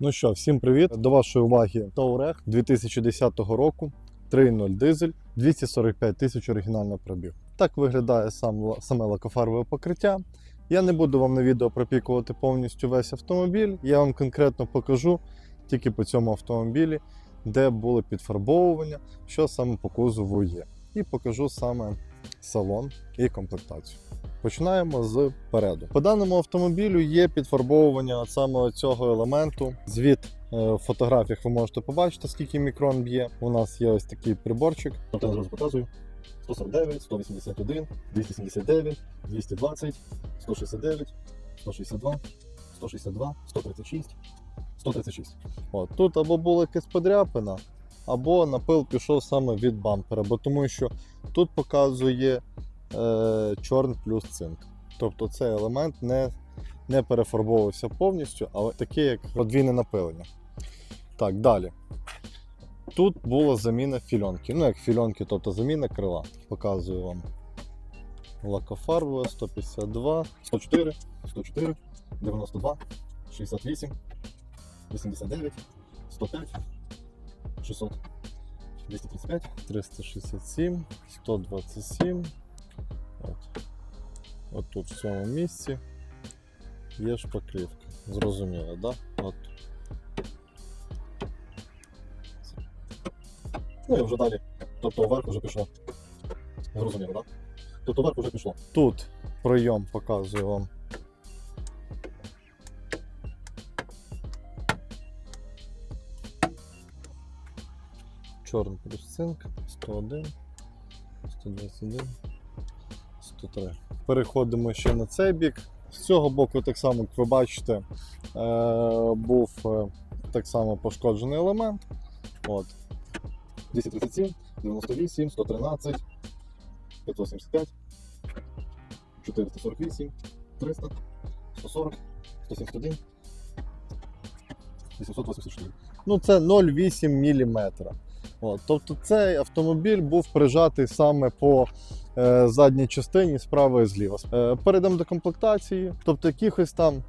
Ну що, всім привіт! До вашої уваги Touareg 2010 року, 3.0 дизель, 245 тисяч оригінального пробіг. Так виглядає сам, саме лакофарбове покриття. Я не буду вам на відео пропікувати повністю весь автомобіль. Я вам конкретно покажу тільки по цьому автомобілі, де були підфарбовування, що саме по кузову є. І покажу саме салон і комплектацію. Починаємо з переду. По даному автомобілю є підфарбовування от саме цього елементу. Звіт е, в фотографіях ви можете побачити, скільки мікрон б'є. У нас є ось такий приборчик. Зразу показую. 149, 181, 279, 220, 169, 162, 162, 136, 136. От, тут або була якась подряпина, або напил пішов саме від бампера, бо тому що тут показує е, чорн плюс цинк. Тобто цей елемент не, не перефарбовувався повністю, але таке як подвійне напилення. Так, далі. Тут була заміна фільонки. Ну, як фільонки, тобто заміна крила. Показую вам. Лакофарбове 152, 104, 104, 92, 68, 89, 105, 600, 235, 367, 127. От. От тут в цьому місці є шпаклівка. Зрозуміло, да? От. Ну і вже далі. Тобто вверх вже пішло. Зрозуміло, так? Тобто вверх вже пішло. Тут прийом показую вам. Чорний плюс цинк 101, 121, 103. Переходимо ще на цей бік. З цього боку, так само, як ви бачите, е, був е, так само пошкоджений елемент. От. 237, 98, 113, 585, 448, 300, 140, 171, 884. Ну, це 0,8 мм. От, тобто цей автомобіль був прижатий саме по е, задній частині справа і зліва. Е, перейдемо до комплектації. Тобто якихось там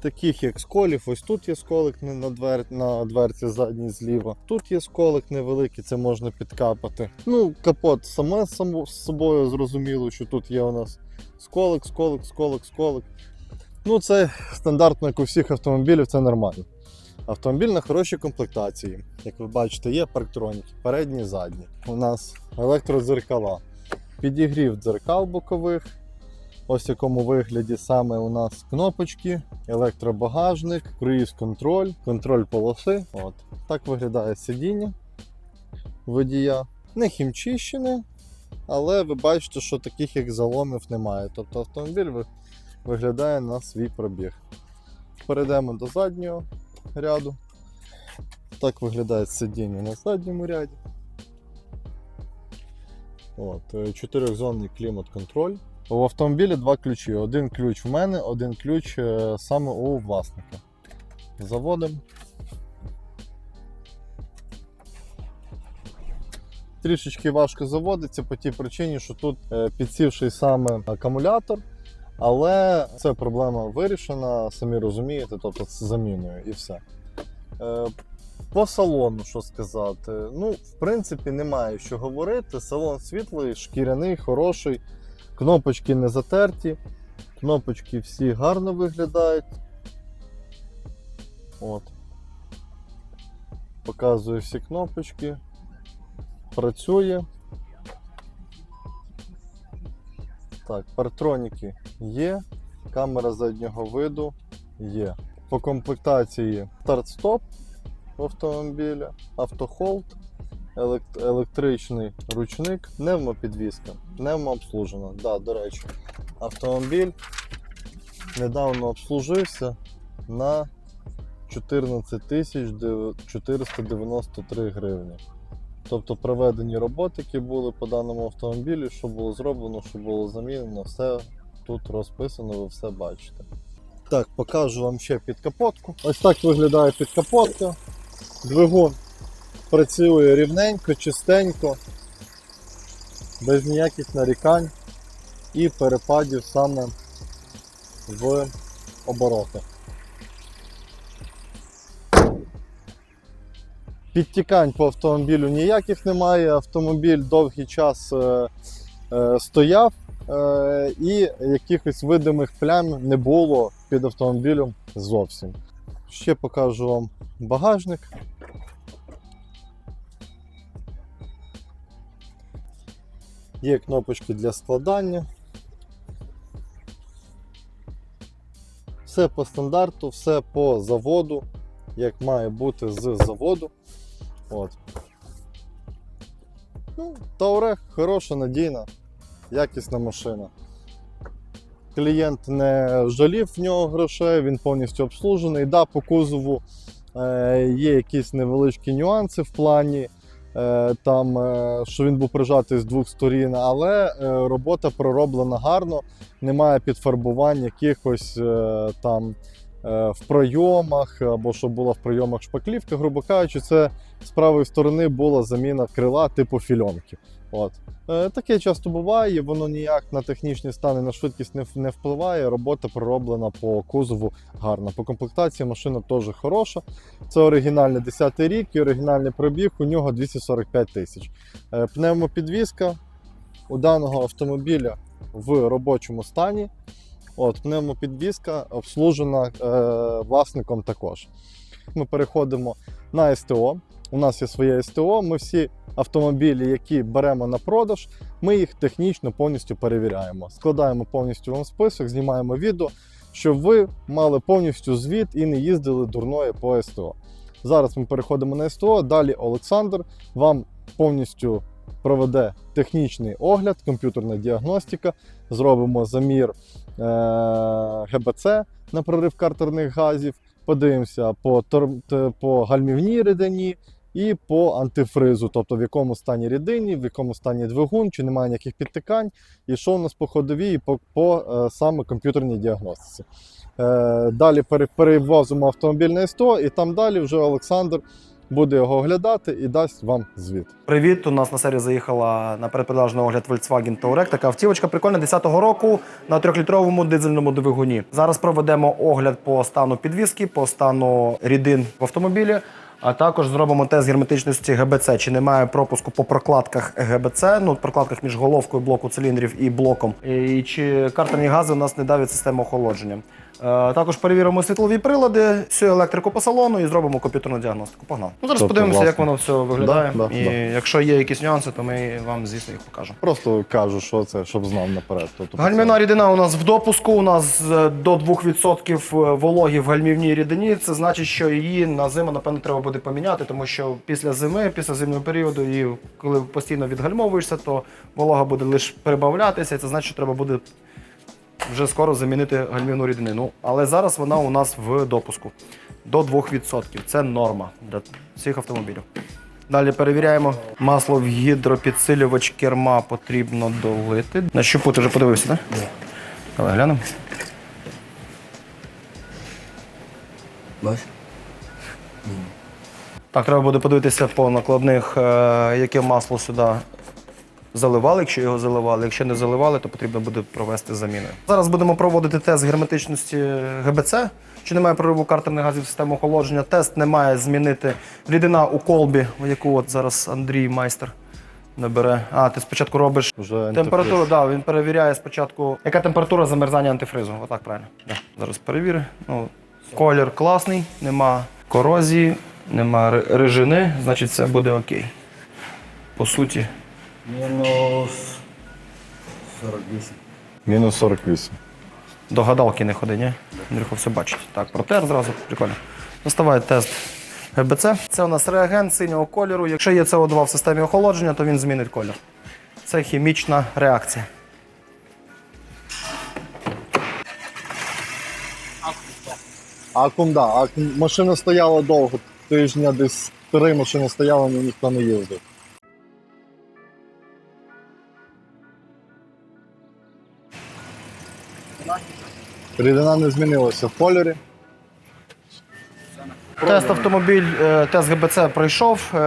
таких як сколів, ось тут є сколик на, двер, на дверці задній зліва. Тут є сколик невеликий, це можна підкапати. Ну, капот саме само з собою зрозуміло, що тут є у нас сколик, сколик, сколик, сколик. Ну, це стандартно, як у всіх автомобілів, це нормально. Автомобіль на хорошій комплектації. Як ви бачите, є парктроніки, передні, задні. У нас електродзеркала, підігрів дзеркал бокових. Ось в якому вигляді саме у нас кнопочки, електробагажник, круїз-контроль, контроль полоси. От. Так виглядає сидіння водія. Не хімчищене, але ви бачите, що таких як заломів немає. Тобто автомобіль виглядає на свій пробіг. Перейдемо до заднього ряду. Так виглядає сидіння на задньому ряді. От, е, чотирьохзонний клімат-контроль. У автомобілі два ключі. Один ключ в мене, один ключ е, саме у власника. Заводимо. Трішечки важко заводиться по тій причині, що тут е, підсівший саме акумулятор, але це проблема вирішена, самі розумієте, тобто з заміною і все. Е, По салону, що сказати, ну, в принципі, немає що говорити. Салон світлий, шкіряний, хороший, кнопочки не затерті, кнопочки всі гарно виглядають. От. Показую всі кнопочки. Працює. Так, партроніки є, камера заднього виду є. По комплектації старт-стоп в автомобілі, автохолд, елект- електричний ручник, пневмопідвізка, пневмообслужена. Да, до речі, автомобіль недавно обслужився на 14 тисяч 493 гривні. Тобто проведені роботи, які були по даному автомобілю, що було зроблено, що було замінено, все тут розписано, ви все бачите. Так, покажу вам ще підкапотку. Ось так виглядає підкапотка. Двигун працює рівненько, чистенько, без ніяких нарікань і перепадів саме в оборотах. Підтікань по автомобілю ніяких немає. Автомобіль довгий час е, е, стояв, і якихось видимих плям не було під автомобілем зовсім. Ще покажу вам багажник. Є кнопочки для складання. Все по стандарту, все по заводу, як має бути з заводу. От. Ну, Таурех хороша, надійна, якісна машина. Клієнт не жалів в нього грошей, він повністю обслужений. Да, по кузову е, є якісь невеличкі нюанси в плані, е, там, е, що він був прижатий з двох сторін, але е, робота пророблена гарно, немає підфарбувань якихось е, там в пройомах, або що була в пройомах шпаклівка, грубо кажучи, це з правої сторони була заміна крила типу фільонки. От. Е, Таке часто буває, воно ніяк на технічні стани, на швидкість не, впливає. Робота пророблена по кузову гарна. По комплектації машина теж хороша. Це оригінальний 10 рік і оригінальний пробіг, у нього 245 тисяч. Е, Пневмопідвізка у даного автомобіля в робочому стані. От, пневмопідвізка обслужена е, власником також. Ми переходимо на СТО. У нас є своє СТО. Ми всі автомобілі, які беремо на продаж, ми їх технічно повністю перевіряємо. Складаємо повністю вам список, знімаємо відео, щоб ви мали повністю звіт і не їздили дурною по СТО. Зараз ми переходимо на СТО. Далі Олександр вам повністю проведе технічний огляд, комп'ютерна діагностика. Зробимо замір ГБЦ на прорив картерних газів. Подивимося по, по гальмівній рідині і по антифризу, тобто в якому стані рідині, в якому стані двигун, чи немає ніяких підтикань, і що у нас по ходовій і по, по е, саме комп'ютерній діагностиці. Е, далі пере- перевозимо автомобіль на СТО, і там далі вже Олександр буде його оглядати і дасть вам звіт. Привіт! У нас на серію заїхала на передпродажний огляд Volkswagen Touareg. Така автівочка прикольна 10-го року на трьохлітровому дизельному двигуні. Зараз проведемо огляд по стану підвіски, по стану рідин в автомобілі. А також зробимо тест герметичності ГБЦ. Чи немає пропуску по прокладках ГБЦ, ну прокладках між головкою блоку циліндрів і блоком. І чи картерні гази у нас не давлять систему охолодження. Е, Також перевіримо світлові прилади, всю електрику по салону і зробимо комп'ютерну діагностику. Погнали. Ну зараз Тобто, подивимося, як воно все виглядає. Да, да, і да. якщо є якісь нюанси, то ми вам звісно їх покажемо. Просто кажу, що це, щоб знав наперед. Тобто, Гальмівна рідина у нас в допуску. У нас е, до 2% вологі в гальмівній рідині. Це значить, що її на зиму, напевно, треба буде поміняти, тому що після зими, після зимнього періоду, і коли постійно відгальмовуєшся, то волога буде лише перебавлятися. і Це значить, що треба буде вже скоро замінити гальмівну рідину. Але зараз вона у нас в допуску до 2%. Це норма для всіх автомобілів. Далі перевіряємо. Масло в гідропідсилювач керма потрібно долити. На щупу ти вже подивився, так? Давай глянемо. Бач? Так, треба буде подивитися по накладних, е, яке масло сюди заливали, якщо його заливали. Якщо не заливали, то потрібно буде провести заміну. Зараз будемо проводити тест герметичності ГБЦ. Чи немає прориву картерних газів в систему охолодження. Тест не має змінити рідина у колбі, яку от зараз Андрій майстер набере. А, ти спочатку робиш Вже Температуру, да, він перевіряє спочатку, яка температура замерзання антифризу. Отак правильно. Да. Зараз перевіри. Ну, колір класний, нема корозії, нема ри- рижини, значить все буде окей. По суті. Мінус 48. Мінус 48. До гадалки не ходи, ні? Андрюха все бачить. Так, протер зразу, прикольно. Доставай тест ГБЦ. Це у нас реагент синього кольору. Якщо є СО2 в системі охолодження, то він змінить колір. Це хімічна реакція. Акум, да. Акум. Машина стояла довго. Тижня десь три машини стояли, але ніхто не їздив. Рідина не змінилася в кольорі. Тест автомобіль, е, тест ГБЦ пройшов. Е,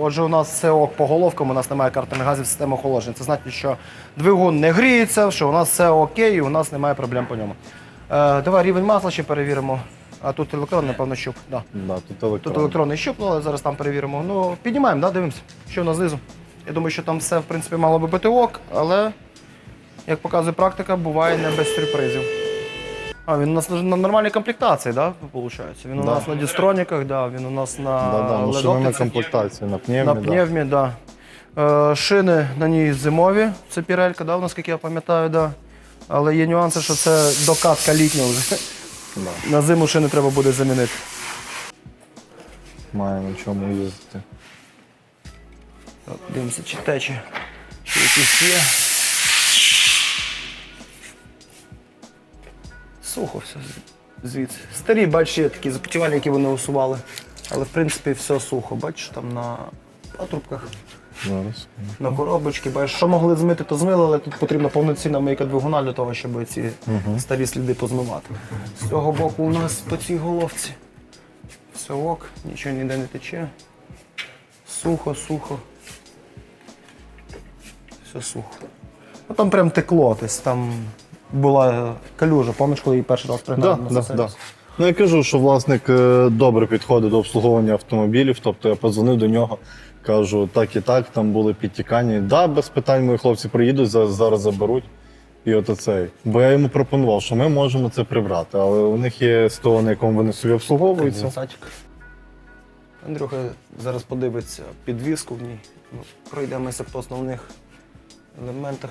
Отже, у нас все ок по головкам, у нас немає картерних газів системи охолодження. Це значить, що двигун не гріється, що у нас все окей, і у нас немає проблем по ньому. Е, Давай рівень масла ще перевіримо. А тут електронний, напевно, щуп. Да. Да, тут Тут електронний. електронний щуп, ну, але зараз там перевіримо. Ну, піднімаємо, да, дивимося, що у нас знизу. Я думаю, що там все, в принципі, мало би бути ок, але, як показує практика, буває не без сюрпризів. А, він у нас на нормальній комплектації, да, виходить? Він у Да. нас на дістроніках, да, він у нас на Да, да, машина на ледоптиці. комплектації, на пневмі, На да. пневмі, да. Е, шини на ній зимові, це пірелька, да, наскільки я пам'ятаю, да. Але є нюанси, що це докатка літня вже. Да. На зиму шини треба буде замінити. Має на чому їздити. Так, дивимося, чи тече. Чи якісь є. Сухо все звідси. Старі, бачиш, є такі запотівання, які вони усували. Але в принципі все сухо. Бачиш, там на патрубках, Зараз. на коробочки. Бачиш, що могли змити, то змили, але тут потрібна повноцінна мийка двигуна для того, щоб ці старі сліди позмивати. З цього боку у нас по цій головці. Все ок, нічого ніде не тече. Сухо, сухо. Все сухо. Ну там прям текло, тобто там була калюжа, пам'ятаєш, коли її перший раз пригнали Да, на да, да. Ну я кажу, що власник е, добре підходить до обслуговування автомобілів. Тобто я подзвонив до нього, кажу, так і так, там були підтікання. Да, без питань мої хлопці приїдуть, зараз, зараз заберуть. І от оцей. Бо я йому пропонував, що ми можемо це прибрати, але у них є СТО, на якому вони собі обслуговуються. Андрюха зараз подивиться підвіску в ній. Ну, Пройдемося по основних елементах.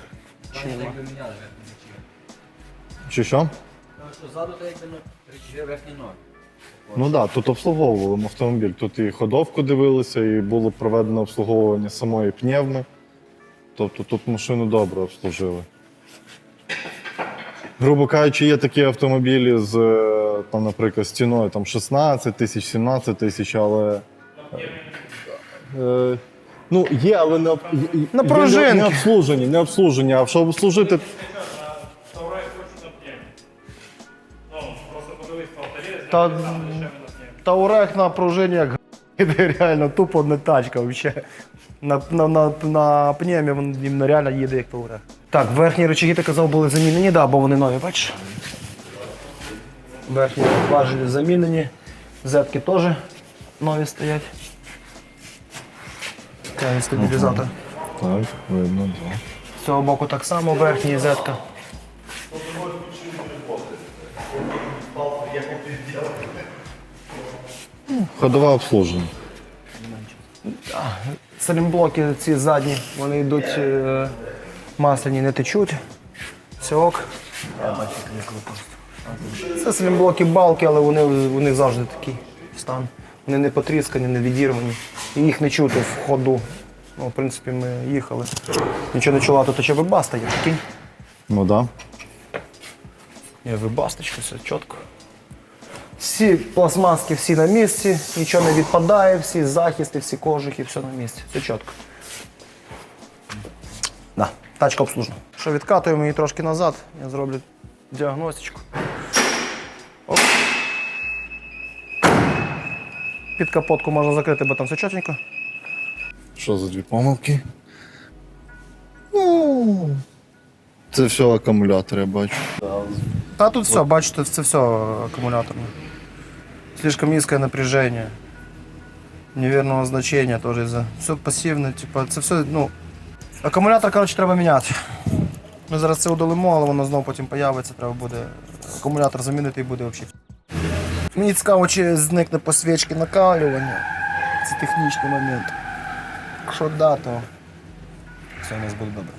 Чи. Чи що? Що ззаду то якби речі верхній ноль. Ну так, да, тут обслуговували автомобіль. Тут і ходовку дивилися, і було проведено обслуговування самої пневми. Тобто тут машину добре обслужили. Грубо кажучи, є такі автомобілі з, е, там, наприклад, з ціною там, 16 тисяч, 17 тисяч, але. Е, ну, є, але не, об- пружинки. не, не обслужені, не обслужені. А щоб обслужити, Та, та урех на пружині як іде реально тупо не тачка взагалі. На, на, на, на пневмі він реально їде як Таурех. Так, верхні рычаги, ти казав, були замінені, да, бо вони нові, бачиш? Верхні важелі замінені. Зетки теж нові стоять. Стабілізатор. так, видно, да. З цього боку так само верхній зетка. Ходова обслужена. Салімблоки ці задні, вони йдуть е, масляні, не течуть. Все ок. Це салімблоки балки, але вони, у них завжди такий стан. Вони не потріскані, не відірвані. І їх не чути в ходу. Ну, в принципі, ми їхали. Нічого не чула, тут ще вибаста є такий. Ну так. Да. Є вибасточка, все чітко. Всі пластмаски всі на місці, нічого не відпадає, всі захисти, всі кожухи, все на місці. Все чітко. Да, тачка обслужена. Що відкатуємо її трошки назад, я зроблю діагностику. Оп. Під капотку можна закрити, бо там все чотенько. Що за дві помилки? Ну. Це все акумулятор, я бачу. Та тут все, бачите, це все аккумуляторне. Слишком низкое напряжение. Неверного значения тоже из-за. Все пасивне, типа, це все, ну. Акумулятор, коротше, треба міняти. Ми зараз це удалимо, але воно знову потім появиться, треба буде акумулятор замінити і буде взагалі. Мені цікаво, чи зникне посвічки накалювання. Це технічний момент. Якщо да, то все у нас буде добре.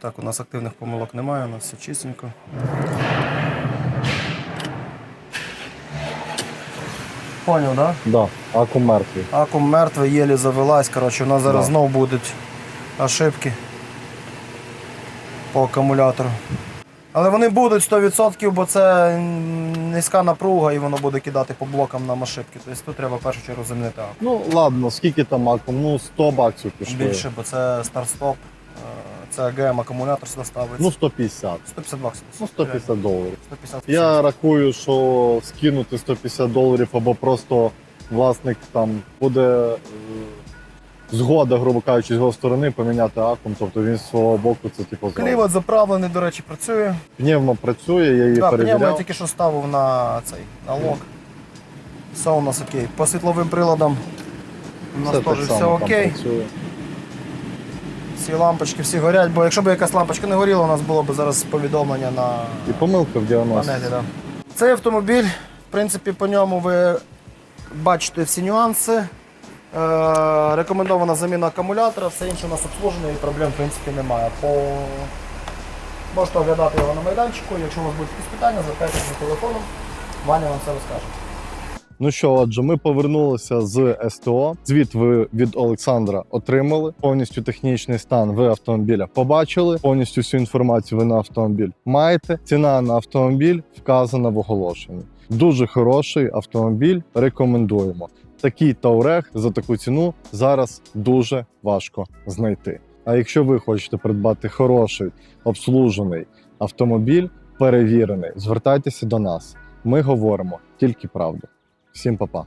Так, у нас активних помилок немає, у нас все чистенько. Поняв, да? Да, акум мертвий. Акум мертвий, єлі завелась. Коротше, у нас зараз Да. знов будуть ошибки по акумулятору. Але вони будуть 100%, бо це низька напруга і воно буде кидати по блокам нам ошибки. Тобто тут треба в першу чергу замінити акум. Ну ладно, скільки там акум? Ну 100 баксів пішло. Більше, бо це старт-стоп, це АГМ акумулятор сюди ставиться. Ну 150. 150 баксів. Ну 150 доларів. 150 Я рахую, що скинути 150 доларів або просто власник там буде е, згода, грубо кажучи, з його сторони поміняти акум. Тобто він з свого боку це типу зробить. Клівот заправлений, до речі, працює. Пневмо працює, я її Так, пневмо я тільки що ставив на цей на лок. Все у нас окей. По світловим приладам у нас Все теж так все само там окей. працює. Всі лампочки, всі горять, бо якщо б якась лампочка не горіла, у нас було б зараз повідомлення на І помилка в 90. панелі. Да. Цей автомобіль, в принципі, по ньому ви бачите всі нюанси. Е, рекомендована заміна акумулятора, все інше у нас обслужене і проблем в принципі немає. По... Можете оглядати його на майданчику. Якщо у вас будуть якісь питання, звертайтеся за телефоном. Ваня вам все розкаже. Ну що, отже, ми повернулися з СТО. Звіт ви від Олександра отримали. Повністю технічний стан ви автомобіля побачили. Повністю всю інформацію ви на автомобіль маєте. Ціна на автомобіль вказана в оголошенні. Дуже хороший автомобіль. Рекомендуємо. Такий Таурег за таку ціну зараз дуже важко знайти. А якщо ви хочете придбати хороший обслужений автомобіль, перевірений, звертайтеся до нас. Ми говоримо тільки правду. Всім па-па.